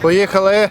Поїхали.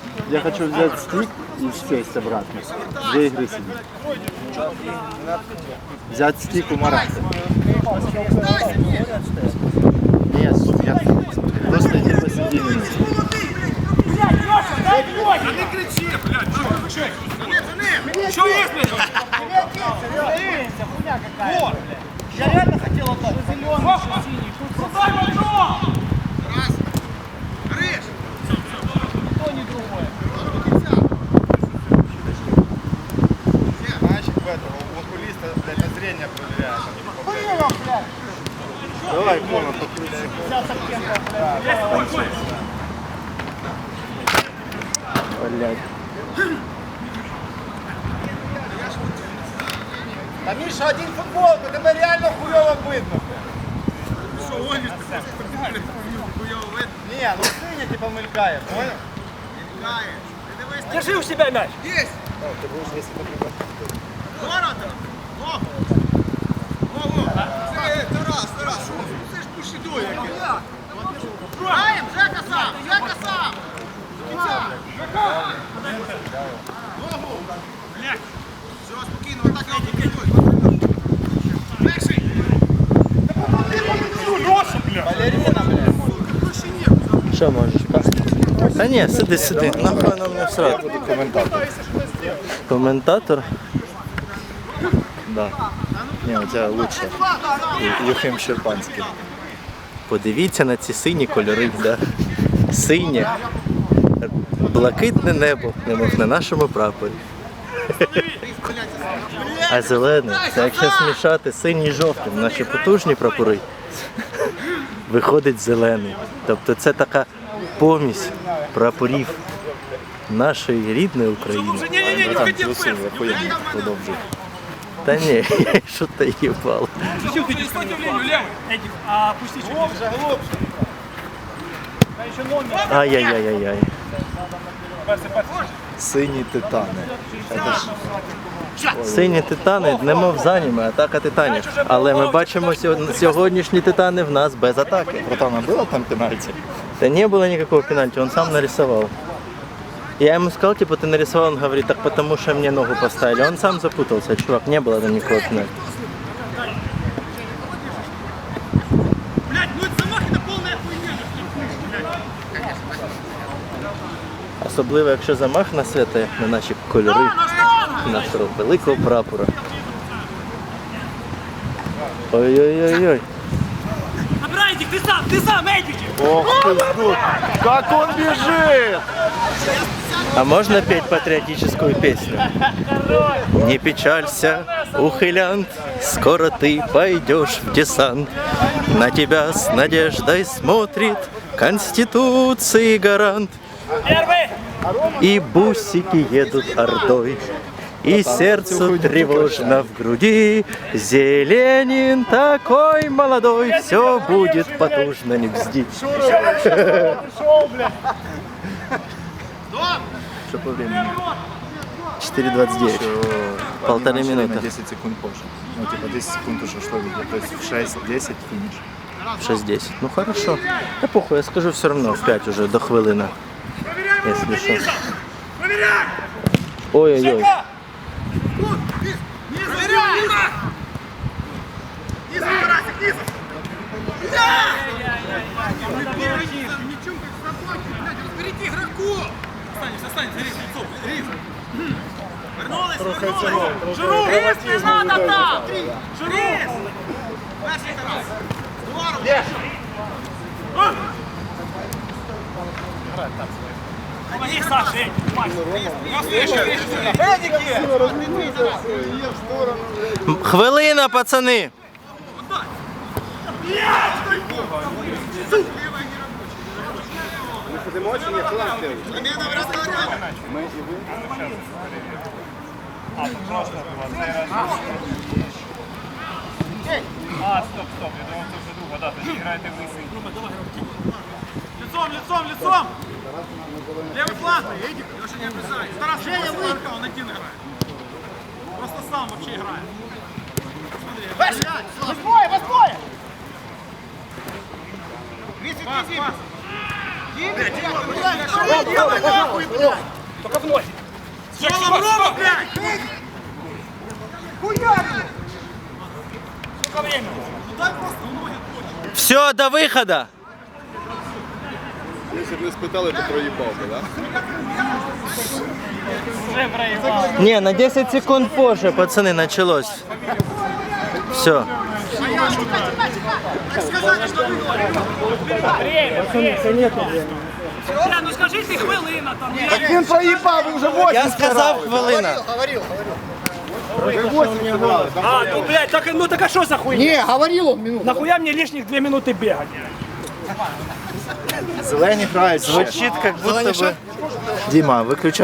Я хочу взять стик и сесть обратно. Две игры сидеть. Взять стик у Марата. Нет, я просто иди посиди вместе. Що є, блядь? Я реально хотел отдать. Зеленый, еще синий. Тут Дай бабло! то не другое. Мальчик в этого, у окулиста, блядь, на зрение проверяет. Было, блядь. Давай, Кона, покрути. 50 оттенков, блядь. Блядь. Та Міша, один футболку, тебе реально хуйово видно. Що, гониш? Ти просто прибігали, хуйово видно. Ні, ну синя типа мелькає, понял? Кає. Ти дивись, Держи у себя мяч. Есть! Ворота! О! Ого! Це, Тарас, Тарас, Що можеш? Та ні, сиди, сиди. Нахуй нам не всрати. Коментатор. Коментатор. Да. Ні, у тебе лучше. Ю- Юхим Щерпанський. Подивіться на ці сині кольори, да? Синє, блакитне небо, немов на нашому прапорі. А зелене, це якщо змішати синій і жовтий, наші потужні прапори, виходить зелений. Тобто це така помість прапорів нашої рідної України. Ні-ні-ні, не Там хотів плюси, перший. охуєнно, продовжуй. Та ні, що ти їбало. Чуть-чуть, ты сопротивлению, левый. Эдик, а пусти чуть ниже. Да еще номер. Ай-яй-яй-яй. Сині титани. Це ж Сині титани, немов за ними, атака титанів. Але ми бачимо сьогодні- сьогоднішні титани в нас без атаки. Братан, а було там пенальті? Да не было никакого пенальти, он сам нарисовал. Я ему сказал, типа, ты нарисовал, он говорит, так потому что мне ногу поставили. Он сам запутался, чувак, не было там никакого пенальти. Блядь, ну это замах, это полная хуйня. Особливо, якщо замах на святе, на наші кольори Нашого великого прапора. Ой-ой-ой-ой. Эдик, ты сам, ты сам, Эдик. Ох здух! Как он бежит! А можно петь патриотическую песню? Не печалься, ухилянт, скоро ты пойдешь в десант. На тебя с надеждой смотрит Конституции гарант. И бусики едут ордой, и сердцу тревожно в груди. Зеленин такой молодой, все будет потужно, не бзди. Что по времени? 4.29. Полторы минуты. На 10 секунд позже. Ну, типа 10 секунд уже шло видео. То есть в 6-10 финиш. 6-10. Ну хорошо. Да похуй, я скажу все равно в 5 уже до хвилина. Если что. Ой-ой-ой. Останься, останься, різ, лицо, різ. Вернулись, вернулись. Жиру, різ, не надо там. Жиру. Перший раз. З двору. Грай так, Помоги, Саша, Эй, Макс. Медики! М, Хвилина, пацани. Заміна вратаря. А, стоп, стоп, я думав, це вже друга, да, тоді граєте ви синій. Лицом, лицом, лицом! Левый фланг! Эдик, Леша не обрезай. Тарас, Женя, выйди! Он один играет. Просто сам вообще играет. Смотри, Восьмое, восьмое! пас, пас. Дима, что вы делаете, нахуй, блядь? Только в ноги. Соло, Рома, блядь! Хуярь! Сколько времени? Ну дай просто в ноги точно. Все, до виходу. Якщо б не спитали, то проїбав би, да? Уже проебал. Ні, на 10 секунд позже, пацани, началось. Все. Сказали, что выиграли. Время, время. Бля, ну скажи ты хвилина там. Так він проїбав, ви вже 8 Я сказав хвилина. А, ну, блядь, так, ну так а что за хуйня? Не, говорил он минуту. Нахуя мне лишних две минуты бегать? Зелені грають. Звучить, як будто би... Діма, виключай.